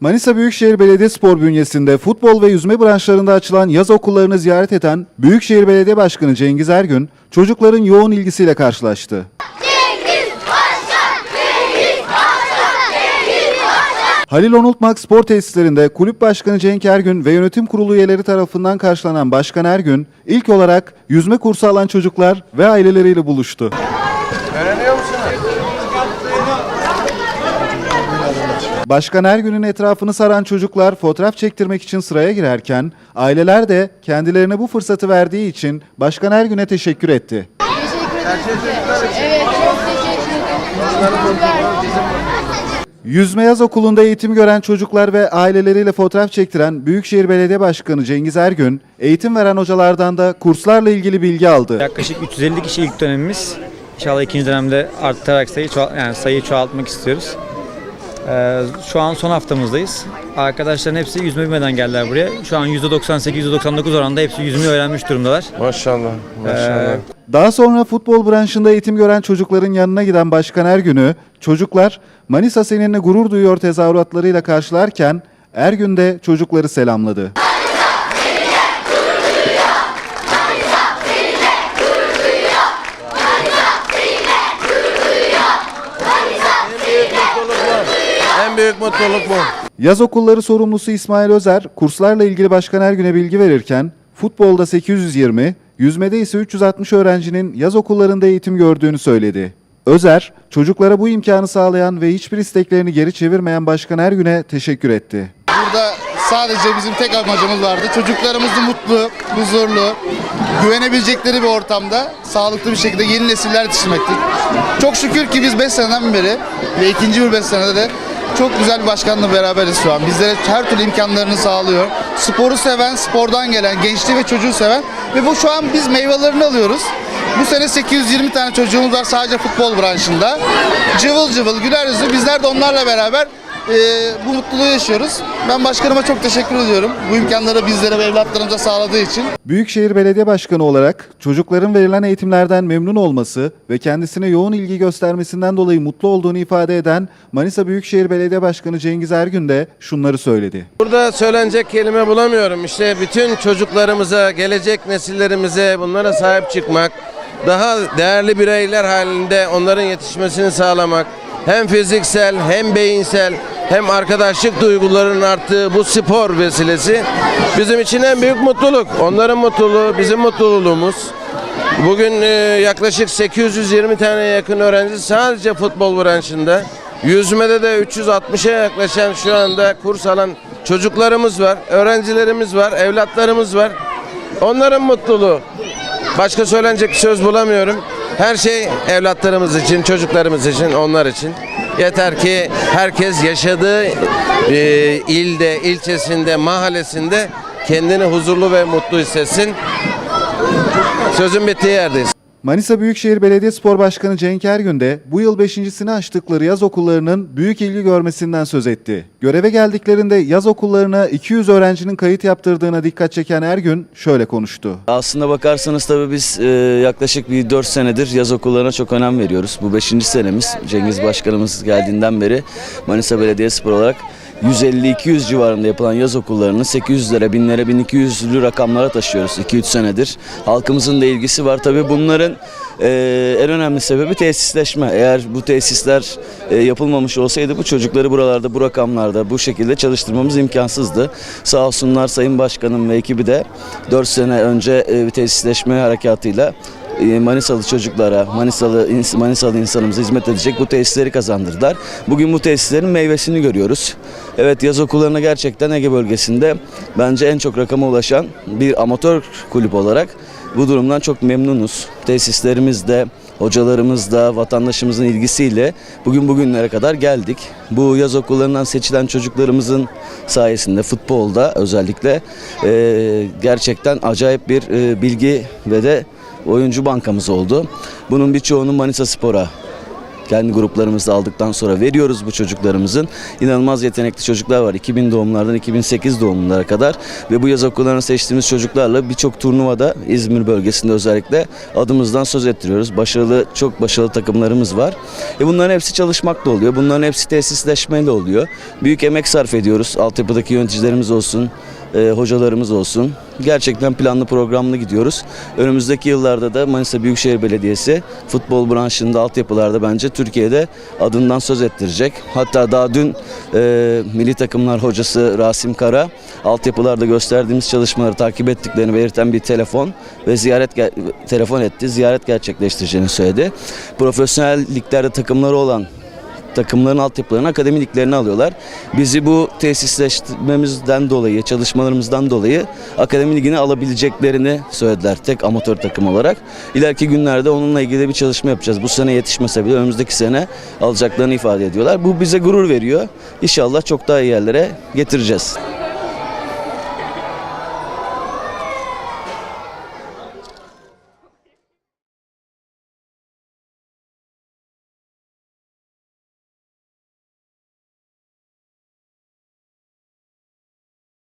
Manisa Büyükşehir Belediyespor bünyesinde futbol ve yüzme branşlarında açılan yaz okullarını ziyaret eden Büyükşehir Belediye Başkanı Cengiz Ergün, çocukların yoğun ilgisiyle karşılaştı. Halil Onultmak Spor Tesislerinde Kulüp Başkanı Cenk Ergün ve yönetim kurulu üyeleri tarafından karşılanan Başkan Ergün, ilk olarak yüzme kursu alan çocuklar ve aileleriyle buluştu. Başkan Ergün'ün etrafını saran çocuklar fotoğraf çektirmek için sıraya girerken, aileler de kendilerine bu fırsatı verdiği için Başkan Ergün'e teşekkür etti. Yüzme Yaz Okulu'nda eğitim gören çocuklar ve aileleriyle fotoğraf çektiren Büyükşehir Belediye Başkanı Cengiz Ergün, eğitim veren hocalardan da kurslarla ilgili bilgi aldı. Yaklaşık 350 kişi ilk dönemimiz. İnşallah ikinci dönemde arttarak sayı yani sayıyı çoğaltmak istiyoruz. Ee, şu an son haftamızdayız. Arkadaşların hepsi yüzme bilmeden geldiler buraya. Şu an %98-%99 oranında hepsi yüzmeyi öğrenmiş durumdalar. Maşallah, maşallah. Daha sonra futbol branşında eğitim gören çocukların yanına giden Başkan Ergün'ü, çocuklar Manisa seninle gurur duyuyor tezahüratlarıyla karşılarken Ergün de çocukları selamladı. En büyük mutluluk bu. Yaz okulları sorumlusu İsmail Özer, kurslarla ilgili Başkan Ergün'e bilgi verirken, futbolda 820, yüzmede ise 360 öğrencinin yaz okullarında eğitim gördüğünü söyledi. Özer, çocuklara bu imkanı sağlayan ve hiçbir isteklerini geri çevirmeyen Başkan Ergün'e teşekkür etti. Burada sadece bizim tek amacımız vardı. Çocuklarımızı mutlu, huzurlu, güvenebilecekleri bir ortamda sağlıklı bir şekilde yeni nesiller yetiştirmektir. Çok şükür ki biz 5 seneden beri ve ikinci bir 5 senede de çok güzel bir başkanla beraberiz şu an. Bizlere her türlü imkanlarını sağlıyor. Sporu seven, spordan gelen, gençliği ve çocuğu seven ve bu şu an biz meyvelerini alıyoruz. Bu sene 820 tane çocuğumuz var sadece futbol branşında. Cıvıl cıvıl, güler yüzlü. Bizler de onlarla beraber e, bu mutluluğu yaşıyoruz. Ben başkanıma çok teşekkür ediyorum. Bu imkanları bizlere ve evlatlarımıza sağladığı için. Büyükşehir Belediye Başkanı olarak çocukların verilen eğitimlerden memnun olması ve kendisine yoğun ilgi göstermesinden dolayı mutlu olduğunu ifade eden Manisa Büyükşehir Belediye Başkanı Cengiz Ergün de şunları söyledi. Burada söylenecek kelime bulamıyorum. İşte bütün çocuklarımıza, gelecek nesillerimize bunlara sahip çıkmak, daha değerli bireyler halinde onların yetişmesini sağlamak, hem fiziksel hem beyinsel hem arkadaşlık duygularının arttığı bu spor vesilesi bizim için en büyük mutluluk. Onların mutluluğu bizim mutluluğumuz. Bugün e, yaklaşık 820 tane yakın öğrenci sadece futbol branşında. Yüzmede de 360'a yaklaşan şu anda kurs alan çocuklarımız var, öğrencilerimiz var, evlatlarımız var. Onların mutluluğu. Başka söylenecek bir söz bulamıyorum. Her şey evlatlarımız için, çocuklarımız için, onlar için. Yeter ki herkes yaşadığı e, ilde, ilçesinde, mahallesinde kendini huzurlu ve mutlu hissetsin. Sözün bittiği yerdeyiz. Manisa Büyükşehir Belediyespor Başkanı Cenk Ergün de bu yıl beşincisini açtıkları yaz okullarının büyük ilgi görmesinden söz etti. Göreve geldiklerinde yaz okullarına 200 öğrencinin kayıt yaptırdığına dikkat çeken Ergün şöyle konuştu. Aslında bakarsanız tabii biz e, yaklaşık bir 4 senedir yaz okullarına çok önem veriyoruz. Bu 5. senemiz Cengiz Başkanımız geldiğinden beri Manisa Belediyespor olarak 150-200 civarında yapılan yaz okullarını 800'lere, 1000'lere, 1200'lü rakamlara taşıyoruz 2-3 senedir. Halkımızın da ilgisi var. Tabii bunların e, en önemli sebebi tesisleşme. Eğer bu tesisler e, yapılmamış olsaydı bu çocukları buralarda, bu rakamlarda bu şekilde çalıştırmamız imkansızdı. Sağ olsunlar Sayın Başkanım ve ekibi de 4 sene önce e, tesisleşme harekatıyla Manisalı çocuklara, Manisalı Manisalı insanımıza hizmet edecek bu tesisleri kazandırdılar. Bugün bu tesislerin meyvesini görüyoruz. Evet yaz okullarına gerçekten Ege bölgesinde bence en çok rakama ulaşan bir amatör kulüp olarak bu durumdan çok memnunuz. Tesislerimiz de hocalarımız da vatandaşımızın ilgisiyle bugün bugünlere kadar geldik. Bu yaz okullarından seçilen çocuklarımızın sayesinde futbolda özellikle e, gerçekten acayip bir e, bilgi ve de oyuncu bankamız oldu. Bunun birçoğunu Manisa Spor'a kendi gruplarımızda aldıktan sonra veriyoruz bu çocuklarımızın. İnanılmaz yetenekli çocuklar var. 2000 doğumlardan 2008 doğumlulara kadar ve bu yaz okullarını seçtiğimiz çocuklarla birçok turnuvada İzmir bölgesinde özellikle adımızdan söz ettiriyoruz. Başarılı, çok başarılı takımlarımız var. E bunların hepsi çalışmakla oluyor. Bunların hepsi tesisleşmeyle oluyor. Büyük emek sarf ediyoruz. Altyapıdaki yöneticilerimiz olsun, e, hocalarımız olsun. Gerçekten planlı programlı gidiyoruz. Önümüzdeki yıllarda da Manisa Büyükşehir Belediyesi futbol branşında altyapılarda bence Türkiye'de adından söz ettirecek. Hatta daha dün e, milli takımlar hocası Rasim Kara altyapılarda gösterdiğimiz çalışmaları takip ettiklerini belirten bir telefon ve ziyaret telefon etti. Ziyaret gerçekleştireceğini söyledi. Profesyonel liglerde takımları olan takımların altyapılarını, akademi liglerini alıyorlar. Bizi bu tesisleştirmemizden dolayı, çalışmalarımızdan dolayı akademi alabileceklerini söylediler tek amatör takım olarak. İleriki günlerde onunla ilgili bir çalışma yapacağız. Bu sene yetişmese bile önümüzdeki sene alacaklarını ifade ediyorlar. Bu bize gurur veriyor. İnşallah çok daha iyi yerlere getireceğiz.